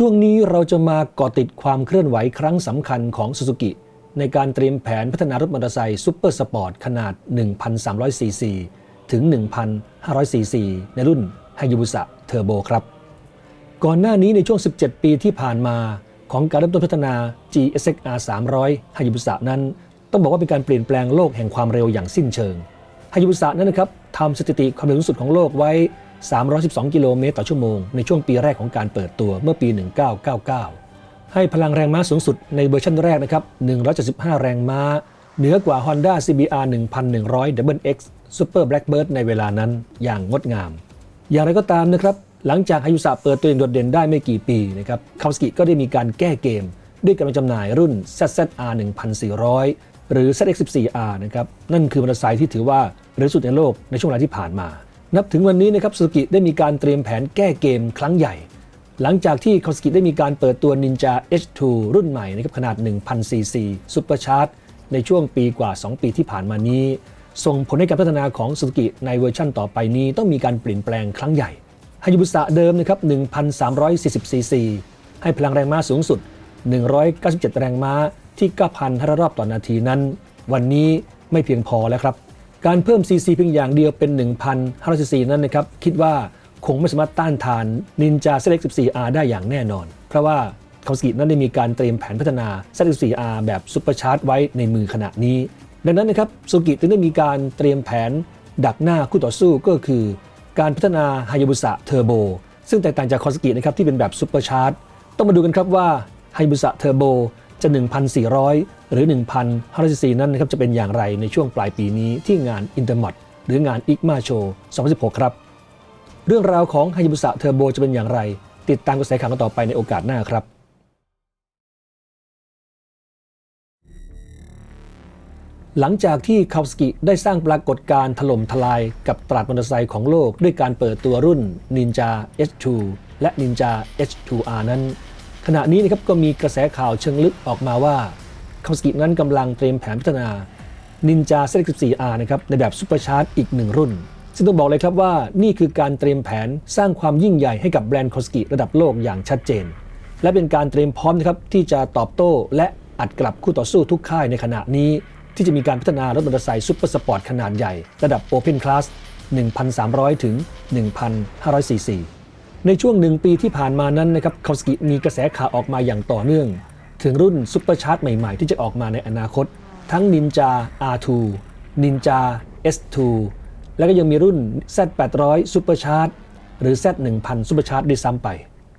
ช่วงนี้เราจะมาเกาะติดความเคลื่อนไหวครั้งสำคัญของซูซูกิในการเตรียมแผนพัฒนารถมอเตอร์ไซค์ซูเปอร์สปอร์ตขนาด 1,300 ซีซี ถึง 1,500 ซีซี ในรุ่นฮายุบุสะเทอร์โบครับ ก่อนหน้านี้ในช่วง 17 ปีที่ผ่านมาของการเริ่มต้นพัฒนา GSX-R 300ฮายุบุสะนั้น ต้องบอกว่าเป็นการเปลี่ยนแปลงโลกแห่งความเร็วอย่างสิ้นเชิงฮายุบุสะนั้นนะครับทำสถิติความเร็วสูงสุดของโลกไว้ 312 กิโลเมตรต่อชั่วโมงในช่วงปีแรกของการเปิดตัวเมื่อปี 1999 ให้พลังแรงม้าสูงสุดในเวอร์ชันแรกนะครับ 175 แรงม้า เหนือกว่า Honda CBR 1100 Double X Super Blackbird ในเวลานั้นอย่างงดงาม อย่างไรก็ตามนะครับ หลังจากฮายุสะเปิดตัวเองโดดเด่นได้ไม่กี่ปีนะครับคาวสกิก็ได้มีการแก้เกม ด้วยการจำหน่ายรุ่น ZZR 1400 หรือ ZX14R นะครับนั่นคือมอเตอร์ไซค์ที่ถือว่าเร็วสุดในโลกในช่วงเวลาที่ผ่านมา นับถึงวันนี้นะครับซูซูกิได้มีการเตรียมแผนแก้เกมครั้งใหญ่ หลังจากที่คาวสกิได้มีการเปิดตัว Ninja H2 รุ่นใหม่นะครับขนาด 1000 cc Super Charge ในช่วงปีกว่า 2 ปีที่ผ่านมานี้ ส่งผลให้การพัฒนาของซูซูกิในเวอร์ชั่นต่อไปนี้ ต้องมีการเปลี่ยนแปลงครั้งใหญ่ฮายุบุสะเดิมนะครับ1,340ซีซีให้พลังแรงม้าสูงสุด 197 แรงม้าที่9,500รอบต่อนาทีนั้น วันนี้ไม่เพียงพอแล้วครับ การเพิ่มซีซีเพียงอย่างเดียวเป็น1,500ซีซีนั้นนะครับ คิดว่าคงไม่สามารถต้านทาน Ninja Select 14R ได้อย่างแน่นอน เพราะว่าคาวสกินั้นได้มีการเตรียมแผนพัฒนา Select 14R แบบซุปเปอร์ชาร์จไว้ในมือขณะนี้ ดังนั้นนะครับซูกิจึงได้มีการเตรียมแผนดักหน้าคู่ต่อสู้ก็คือ การพัฒนาฮายาบุสะเทอร์โบซึ่งแตกต่างจากคอสกินะครับที่เป็นแบบซุปเปอร์ชาร์จต้องมาดูกันครับว่าฮายาบุสะเทอร์โบ จะ 1,400 หรือ 1,500ซีซีนั้นนะครับจะเป็นอย่างไรในช่วงปลายปีนี้ที่งาน i n t e r m o d หรืองาน IGMA Show 2016 ครับ เรื่องราวของฮายบุสะเทอร์โบจะเป็นอย่างไร ติดตามกระแสข่าวกันต่อไปในโอกาสหน้าครับหลังจากที่คาวสกิได้สร้างปรากฏการณ์ถล่มทลายกับตลาดมอเตอร์ไซค์ของโลกด้วยการเปิดตัวรุ่น Ninja H2 และ Ninja H2R นั้น ขณะนี้นะครับก็มีกระแสข่าวเชิงลึกออกมาว่าคาวสกินั้นกำลังเตรียมแผนพัฒนา Ninja Select 14R นะครับในแบบซุปเปอร์ชาร์จอีกหนึ่งรุ่น ซึ่งต้องบอกเลยครับว่านี่คือการเตรียมแผนสร้างความยิ่งใหญ่ให้กับแบรนด์คาวสกิระดับโลกอย่างชัดเจน และเป็นการเตรียมพร้อมนะครับที่จะตอบโต้และอัดกลับคู่ต่อสู้ทุกค่ายในขณะนี้ ที่จะมีการพัฒนารถมอเตอร์ไซค์ซุปเปอร์สปอร์ตขนาดใหญ่ ระดับ Open Class 1,300 ถึง 1,500ซีซี ในช่วงหนึ่งปีที่ผ่านมานั้นนะครับคาวสกิมีกระแสข่าวออกมาอย่างต่อเนื่อง ถึงรุ่นซุปเปอร์ชาร์จใหม่ๆ ที่จะออกมาในอนาคต ทั้ง Ninja R2 Ninja S2 แล้วก็ยังมีรุ่น Z800 Super Charge หรือ Z1000 Super Charge ด้วยซ้ำไป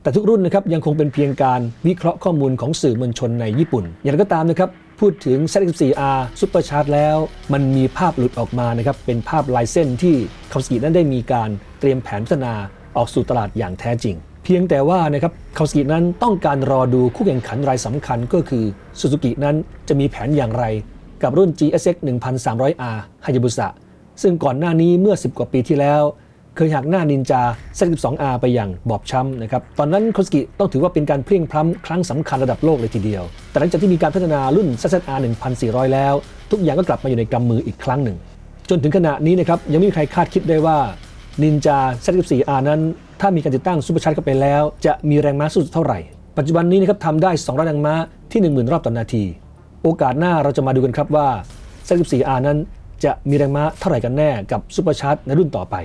แต่ทุกรุ่นนะครับยังคงเป็นเพียงการวิเคราะห์ข้อมูลของสื่อมวลชนในญี่ปุ่น อย่างไรก็ตามนะครับพูดถึง Z14R Super Charge แล้ว มันมีภาพหลุดออกมานะครับเป็นภาพลายเส้นที่คาวสกินั้นได้มีการเตรียมแผนพัฒนา ออกสู่ตลาดอย่างแท้จริง เพียงแต่ว่านะครับคาวสกินั้นต้องการรอดูคู่แข่งขันรายสำคัญก็คือซูซูกินั้นจะมีแผนอย่างไร กับรุ่น GSX 1300R Hayabusa ซึ่งก่อนหน้านี้เมื่อ 10 กว่าปีที่แล้วเคยหักหน้านินจา 12R ไปอย่างบอบช้ำนะครับ ตอนนั้นโคสกิต้องถือว่าเป็นการเพลียงพล้ำครั้งสำคัญระดับโลกเลยทีเดียว แต่หลังจากที่มีการพัฒนารุ่น ZZR 1400 แล้ว ทุกอย่างก็กลับมาอยู่ในกำมืออีกครั้งหนึ่ง จนถึงขณะนี้นะครับยังไม่มีใครคาดคิดได้ว่า นินจา Z14R นั้น ถ้ามีการติดตั้งซูเปอร์ชาร์จเข้าไปแล้ว จะมีแรงม้าสูงสุดเท่าไหร่ ปัจจุบันนี้นะครับทำได้ 200 แรงม้าที่ 10,000 รอบต่อนาที โอกาสหน้าเราจะมาดูกันครับว่า Z14R นั้นจะมีแรงม้าเท่าไหร่กันแน่กับซูเปอร์ชาร์จในรุ่นต่อไป